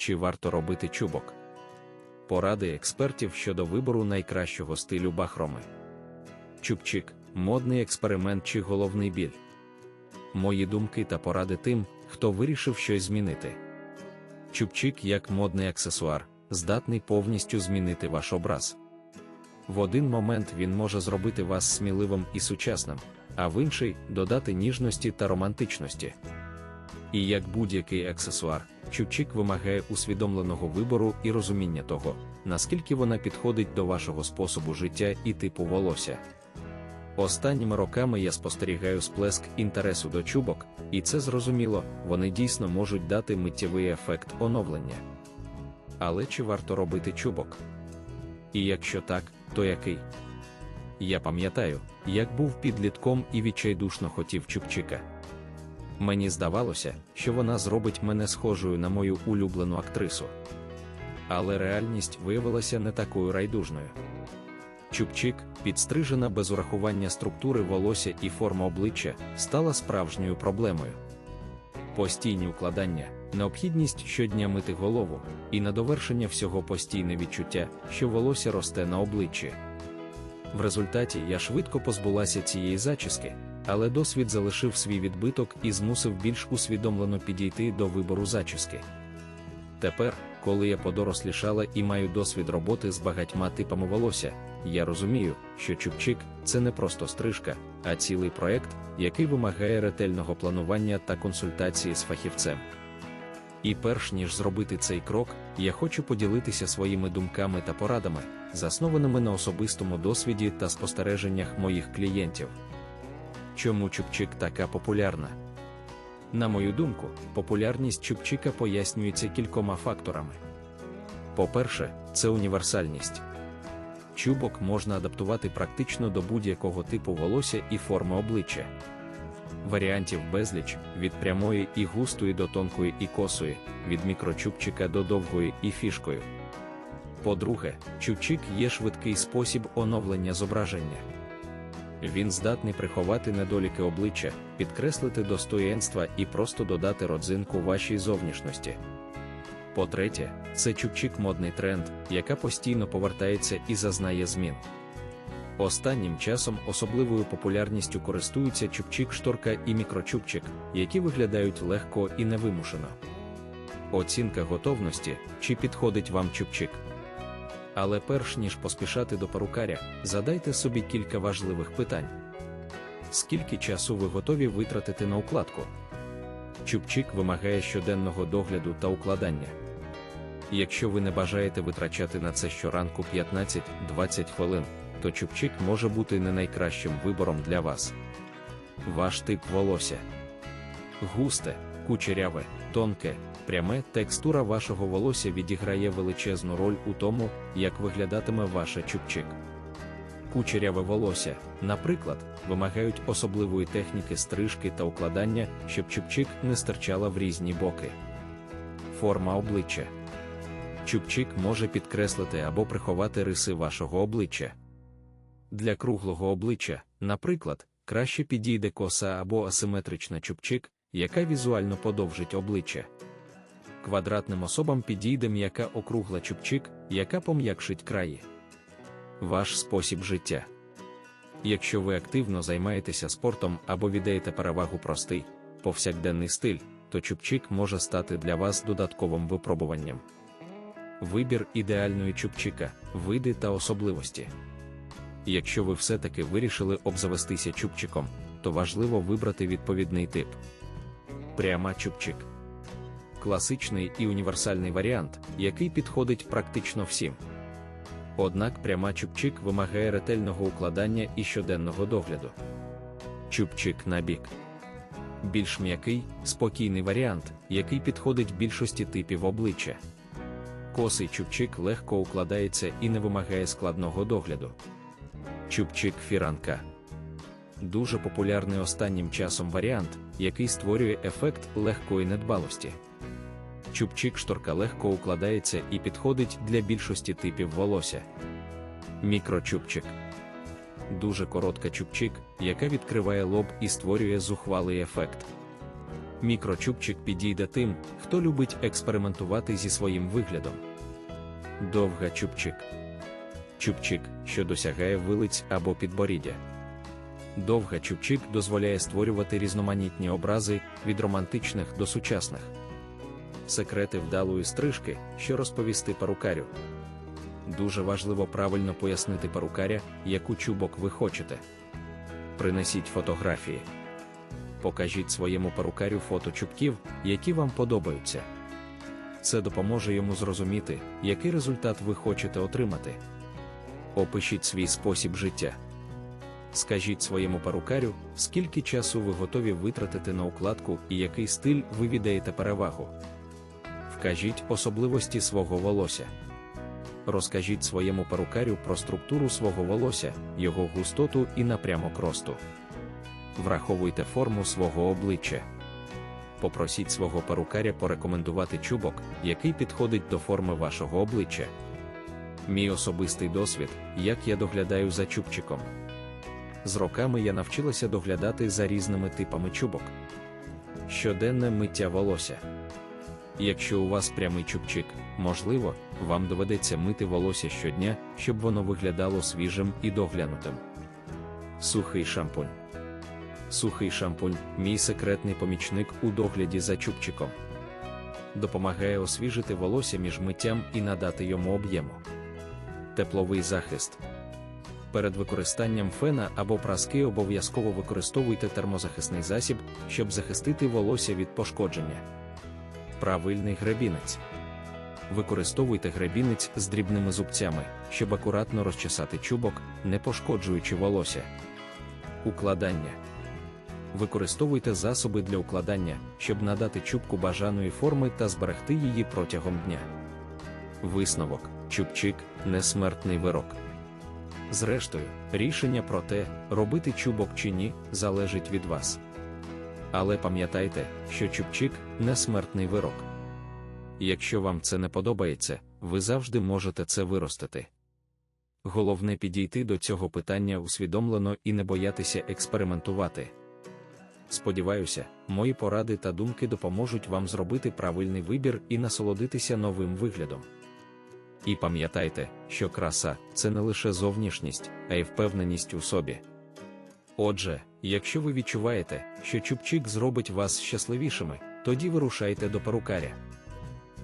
чи варто робити чубок. Поради експертів щодо вибору найкращого стилю бахроми. Чубчик модний експеримент чи головний біль. Мої думки та поради тим, хто вирішив щось змінити. Чубчик як модний аксесуар, здатний повністю змінити ваш образ. В один момент він може зробити вас сміливим і сучасним, а в інший додати ніжності та романтичності. І як будь-який аксесуар, чубчик вимагає усвідомленого вибору і розуміння того, наскільки вона підходить до вашого способу життя і типу волосся. Останніми роками я спостерігаю сплеск інтересу до чубок, і це зрозуміло, вони дійсно можуть дати миттєвий ефект оновлення. Але чи варто робити чубок? І якщо так, то який? Я пам'ятаю, як був підлітком і відчайдушно хотів чубчика. Мені здавалося, що вона зробить мене схожою на мою улюблену актрису. Але реальність виявилася не такою райдужною. Чубчик, підстрижена без урахування структури волосся і форми обличчя, стала справжньою проблемою. Постійні укладання, необхідність щодня мити голову, і на довершення всього постійне відчуття, що волосся росте на обличчі. В результаті я швидко позбулася цієї зачіски, але досвід залишив свій відбиток і змусив більш усвідомлено підійти до вибору зачіски. Тепер, коли я подорослішала і маю досвід роботи з багатьма типами волосся, я розумію, що чубчик це не просто стрижка, а цілий проект, який вимагає ретельного планування та консультації з фахівцем. І перш ніж зробити цей крок, я хочу поділитися своїми думками та порадами, заснованими на особистому досвіді та спостереженнях моїх клієнтів. Чому чубчик така популярна? На мою думку, популярність чубчика пояснюється кількома факторами. По-перше, це універсальність. Чубок можна адаптувати практично до будь-якого типу волосся і форми обличчя. Варіантів безліч від прямої і густої до тонкої і косої, від мікрочубчика до довгої і фішкою. По-друге, чубчик є швидкий спосіб оновлення зображення. Він здатний приховати недоліки обличчя, підкреслити достоєнства і просто додати родзинку вашій зовнішності. По-третє, це чубчик модний тренд, яка постійно повертається і зазнає змін. Останнім часом особливою популярністю користуються чубчик шторка і мікрочубчик, які виглядають легко і невимушено. Оцінка готовності, чи підходить вам чубчик. Але перш ніж поспішати до перукаря, задайте собі кілька важливих питань. Скільки часу ви готові витратити на укладку? Чубчик вимагає щоденного догляду та укладання. Якщо ви не бажаєте витрачати на це щоранку 15-20 хвилин, то чубчик може бути не найкращим вибором для вас. Ваш тип волосся густе, кучеряве, тонке, пряме текстура вашого волосся відіграє величезну роль у тому, як виглядатиме ваше чубчик. Кучеряве волосся, наприклад, вимагають особливої техніки стрижки та укладання, щоб чубчик не стирчала в різні боки. Форма обличчя. Чубчик може підкреслити або приховати риси вашого обличчя. Для круглого обличчя, наприклад, краще підійде коса або асиметрична чубчик, яка візуально подовжить обличчя. Квадратним особам підійде м'яка округла чубчик, яка пом'якшить краї. Ваш спосіб життя. Якщо ви активно займаєтеся спортом або віддаєте перевагу простий, повсякденний стиль, то чубчик може стати для вас додатковим випробуванням. Вибір ідеальної чубчика, види та особливості. Якщо ви все-таки вирішили обзавестися чубчиком, то важливо вибрати відповідний тип. Пряма чубчик. Класичний і універсальний варіант, який підходить практично всім. Однак пряма чубчик вимагає ретельного укладання і щоденного догляду. Чубчик на бік. Більш м'який, спокійний варіант, який підходить більшості типів обличчя. Косий чубчик легко укладається і не вимагає складного догляду. Чубчик фіранка. Дуже популярний останнім часом варіант, який створює ефект легкої недбалості. Чубчик шторка легко укладається і підходить для більшості типів волосся. Мікрочубчик. Дуже коротка чубчик, яка відкриває лоб і створює зухвалий ефект. Мікрочубчик підійде тим, хто любить експериментувати зі своїм виглядом. Довга чубчик. Чубчик, що досягає вилиць або підборіддя. Довга чубчик дозволяє створювати різноманітні образи від романтичних до сучасних. Секрети вдалої стрижки, що розповісти парукарю. Дуже важливо правильно пояснити парукаря, яку чубок ви хочете. Принесіть фотографії. Покажіть своєму парукарю фото чубків, які вам подобаються. Це допоможе йому зрозуміти, який результат ви хочете отримати. Опишіть свій спосіб життя. Скажіть своєму парукарю, скільки часу ви готові витратити на укладку і який стиль ви віддаєте перевагу. Вкажіть особливості свого волосся. Розкажіть своєму парукарю про структуру свого волосся, його густоту і напрямок росту. Враховуйте форму свого обличчя. Попросіть свого парукаря порекомендувати чубок, який підходить до форми вашого обличчя. Мій особистий досвід, як я доглядаю за чубчиком. З роками я навчилася доглядати за різними типами чубок. Щоденне миття волосся. Якщо у вас прямий чубчик, можливо, вам доведеться мити волосся щодня, щоб воно виглядало свіжим і доглянутим. Сухий шампунь. Сухий шампунь мій секретний помічник у догляді за чубчиком. Допомагає освіжити волосся між миттям і надати йому об'єму. Тепловий захист. Перед використанням фена або праски обов'язково використовуйте термозахисний засіб, щоб захистити волосся від пошкодження. Правильний гребінець. Використовуйте гребінець з дрібними зубцями, щоб акуратно розчесати чубок, не пошкоджуючи волосся. Укладання. Використовуйте засоби для укладання, щоб надати чубку бажаної форми та зберегти її протягом дня. Висновок: чубчик несмертний вирок. Зрештою, рішення про те, робити чубок чи ні, залежить від вас. Але пам'ятайте, що чубчик несмертний вирок. Якщо вам це не подобається, ви завжди можете це виростити. Головне підійти до цього питання усвідомлено і не боятися експериментувати. Сподіваюся, мої поради та думки допоможуть вам зробити правильний вибір і насолодитися новим виглядом. І пам'ятайте, що краса це не лише зовнішність, а й впевненість у собі. Отже, якщо ви відчуваєте, що чубчик зробить вас щасливішими, тоді вирушайте до перукаря.